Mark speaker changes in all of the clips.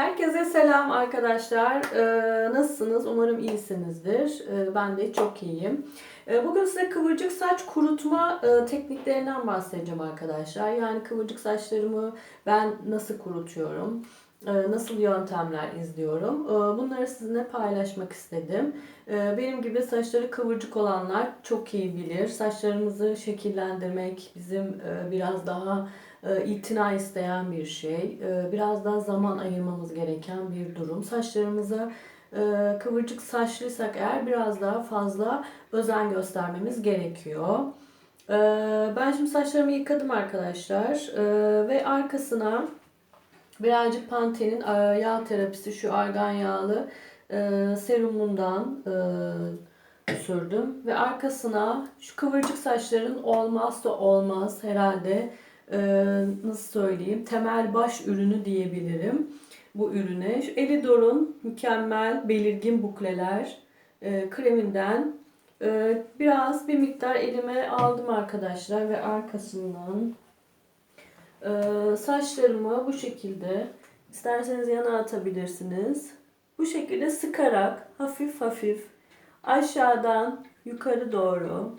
Speaker 1: Herkese selam arkadaşlar. Ee, nasılsınız? Umarım iyisinizdir. Ee, ben de çok iyiyim. Ee, bugün size kıvırcık saç kurutma e, tekniklerinden bahsedeceğim arkadaşlar. Yani kıvırcık saçlarımı ben nasıl kurutuyorum? e, Nasıl yöntemler izliyorum? Ee, Bunları sizinle paylaşmak istedim. Benim gibi saçları kıvırcık olanlar çok iyi bilir. Saçlarımızı şekillendirmek bizim e, biraz daha e, itina isteyen bir şey. E, Biraz daha zaman ayırmamız gereken bir durum. Saçlarımıza e, kıvırcık saçlıysak eğer biraz daha fazla özen göstermemiz gerekiyor. E, Ben şimdi saçlarımı yıkadım arkadaşlar E, ve arkasına birazcık Pantene'in e, yağ terapisi şu argan yağlı e, serumundan e, sürdüm ve arkasına şu kıvırcık saçların olmazsa olmaz herhalde e, nasıl söyleyeyim temel baş ürünü diyebilirim bu ürüne. Elidor'un mükemmel belirgin bukleler e, kreminden e, biraz bir miktar elime aldım arkadaşlar ve arkasından e, saçlarımı bu şekilde isterseniz yana atabilirsiniz. Bu şekilde sıkarak hafif hafif aşağıdan yukarı doğru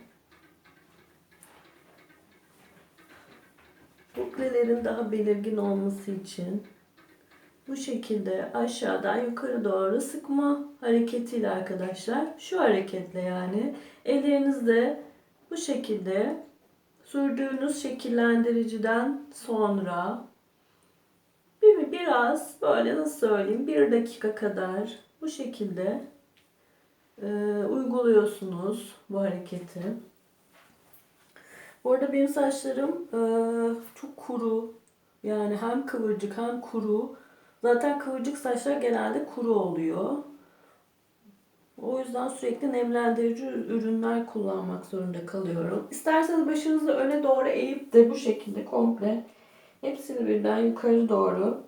Speaker 1: buklelerin daha belirgin olması için bu şekilde aşağıdan yukarı doğru sıkma hareketiyle arkadaşlar. Şu hareketle yani ellerinizde bu şekilde sürdüğünüz şekillendiriciden sonra bir biraz böyle nasıl söyleyeyim bir dakika kadar bu şekilde e, uyguluyorsunuz bu hareketi. Bu arada benim saçlarım e, çok kuru. Yani hem kıvırcık hem kuru. Zaten kıvırcık saçlar genelde kuru oluyor. O yüzden sürekli nemlendirici ürünler kullanmak zorunda kalıyorum. İsterseniz başınızı öne doğru eğip de bu şekilde komple hepsini birden yukarı doğru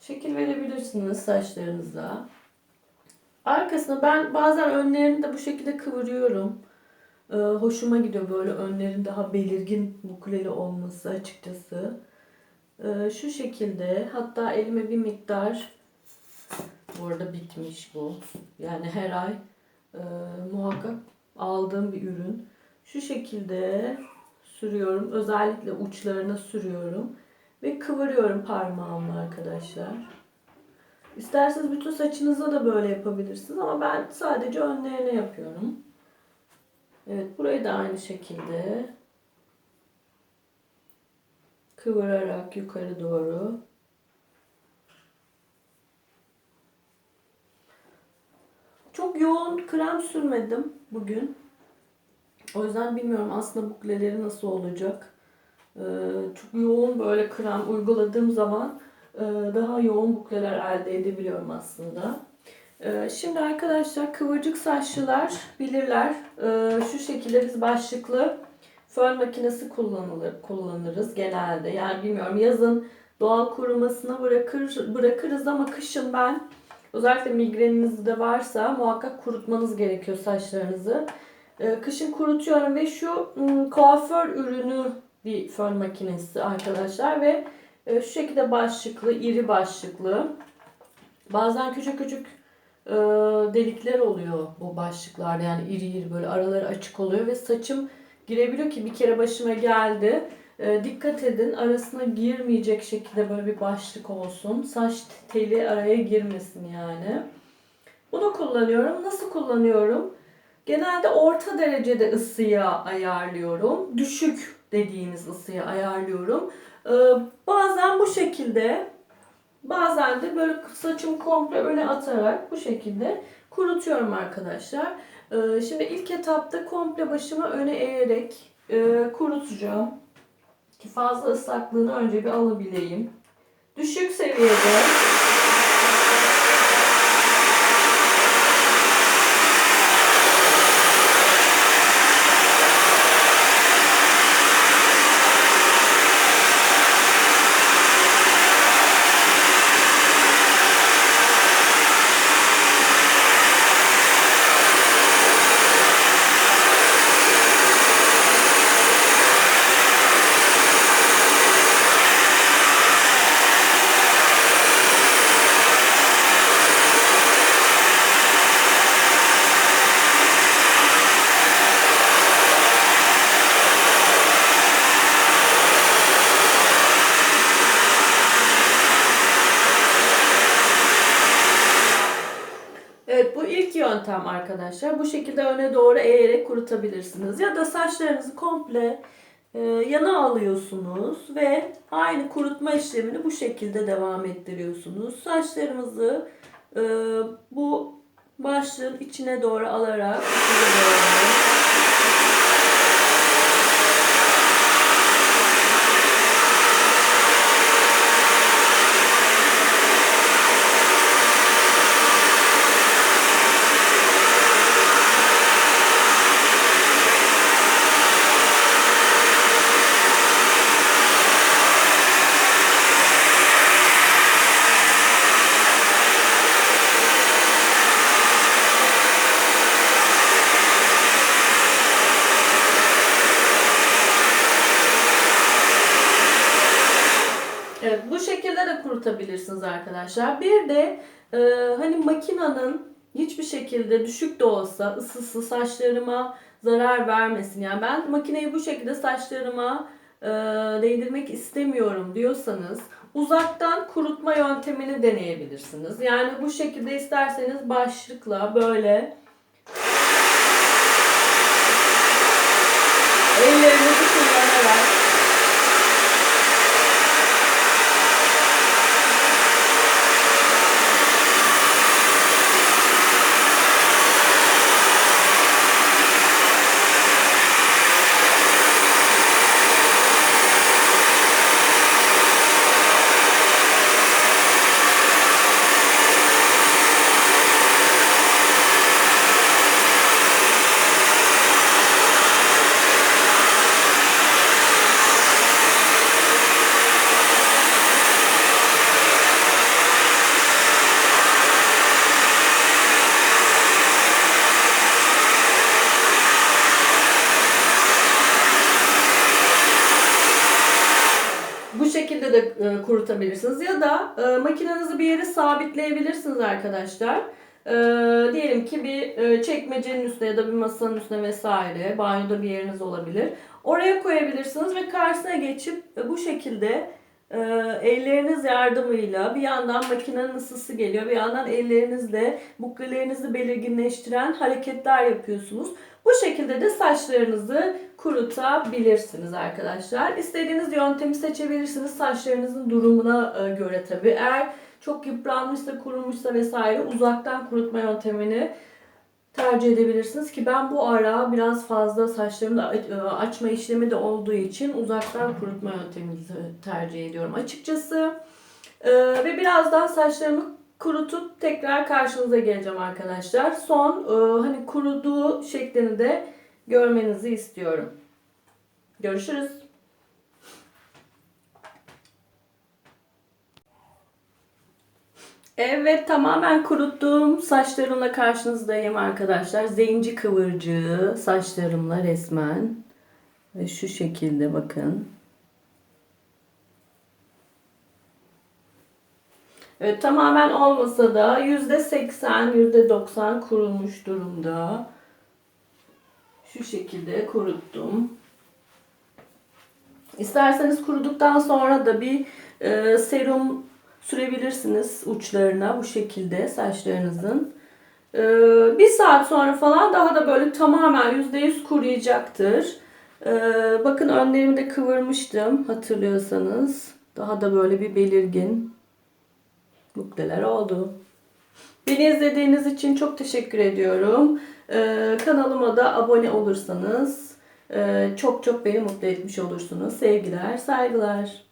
Speaker 1: şekil verebilirsiniz saçlarınıza. Arkasına ben bazen önlerini de bu şekilde kıvırıyorum. Ee, hoşuma gidiyor böyle önlerin daha belirgin bukleli olması açıkçası. Ee, şu şekilde hatta elime bir miktar bu arada bitmiş bu. Yani her ay e, muhakkak aldığım bir ürün. Şu şekilde sürüyorum. Özellikle uçlarına sürüyorum. Ve kıvırıyorum parmağımla arkadaşlar. İsterseniz bütün saçınıza da böyle yapabilirsiniz ama ben sadece önlerine yapıyorum. Evet burayı da aynı şekilde kıvırarak yukarı doğru Çok yoğun krem sürmedim bugün. O yüzden bilmiyorum aslında bukleleri nasıl olacak. Ee, çok yoğun böyle krem uyguladığım zaman e, daha yoğun bukleler elde edebiliyorum aslında. Ee, şimdi arkadaşlar kıvırcık saçlılar bilirler. Ee, şu şekilde biz başlıklı fön makinesi kullanılır, kullanırız genelde. Yani bilmiyorum yazın doğal kurumasına bırakır, bırakırız ama kışın ben özellikle migreniniz de varsa muhakkak kurutmanız gerekiyor saçlarınızı. Ee, kışın kurutuyorum ve şu ım, kuaför ürünü bir fön makinesi arkadaşlar ve e, şu şekilde başlıklı, iri başlıklı. Bazen küçük küçük e, delikler oluyor bu başlıklarda yani iri iri böyle araları açık oluyor ve saçım girebiliyor ki bir kere başıma geldi. E, dikkat edin arasına girmeyecek şekilde böyle bir başlık olsun. Saç teli araya girmesin yani. Bunu kullanıyorum. Nasıl kullanıyorum? Genelde orta derecede ısıya ayarlıyorum. Düşük dediğimiz ısıya ayarlıyorum. E, bazen bu şekilde bazen de böyle saçımı komple öne atarak bu şekilde kurutuyorum arkadaşlar. E, şimdi ilk etapta komple başımı öne eğerek e, kurutacağım. Ki fazla ıslaklığını önce bir alabileyim. Düşük seviyede yöntem arkadaşlar. Bu şekilde öne doğru eğerek kurutabilirsiniz. Ya da saçlarınızı komple e, yana alıyorsunuz ve aynı kurutma işlemini bu şekilde devam ettiriyorsunuz. Saçlarımızı e, bu başlığın içine doğru alarak Evet, bu şekilde de kurutabilirsiniz arkadaşlar. Bir de e, hani makinanın hiçbir şekilde düşük de olsa ısısı saçlarıma zarar vermesin. Yani ben makineyi bu şekilde saçlarıma e, değdirmek istemiyorum diyorsanız uzaktan kurutma yöntemini deneyebilirsiniz. Yani bu şekilde isterseniz başlıkla böyle ellerinizi kullanarak De e, kurutabilirsiniz ya da e, makinenizi bir yere sabitleyebilirsiniz arkadaşlar. E, diyelim ki bir çekmecenin üstüne ya da bir masanın üstüne vesaire banyoda bir yeriniz olabilir. Oraya koyabilirsiniz ve karşısına geçip bu şekilde e, elleriniz yardımıyla bir yandan makinenin ısısı geliyor bir yandan ellerinizle buklelerinizi belirginleştiren hareketler yapıyorsunuz. Bu şekilde de saçlarınızı kurutabilirsiniz arkadaşlar. İstediğiniz yöntemi seçebilirsiniz saçlarınızın durumuna e, göre tabii. Eğer çok yıpranmışsa, kurumuşsa vesaire uzaktan kurutma yöntemini tercih edebilirsiniz ki ben bu ara biraz fazla saçlarımda e, açma işlemi de olduğu için uzaktan kurutma yöntemini tercih ediyorum açıkçası. Ee, ve birazdan saçlarımı kurutup tekrar karşınıza geleceğim arkadaşlar. Son e, hani kuruduğu şeklini de görmenizi istiyorum. Görüşürüz. Evet tamamen kuruttum. Saçlarımla karşınızdayım arkadaşlar. Zenci kıvırcığı saçlarımla resmen. Ve şu şekilde bakın. Evet, tamamen olmasa da %80, %90 kurulmuş durumda. Şu şekilde kuruttum. İsterseniz kuruduktan sonra da bir e, serum sürebilirsiniz uçlarına bu şekilde saçlarınızın. E, bir saat sonra falan daha da böyle tamamen %100 kuruyacaktır. E, bakın önlerimi de kıvırmıştım hatırlıyorsanız. Daha da böyle bir belirgin bukleler oldu. Beni izlediğiniz için çok teşekkür ediyorum. Ee, kanalıma da abone olursanız e, çok çok beni mutlu etmiş olursunuz. Sevgiler, saygılar.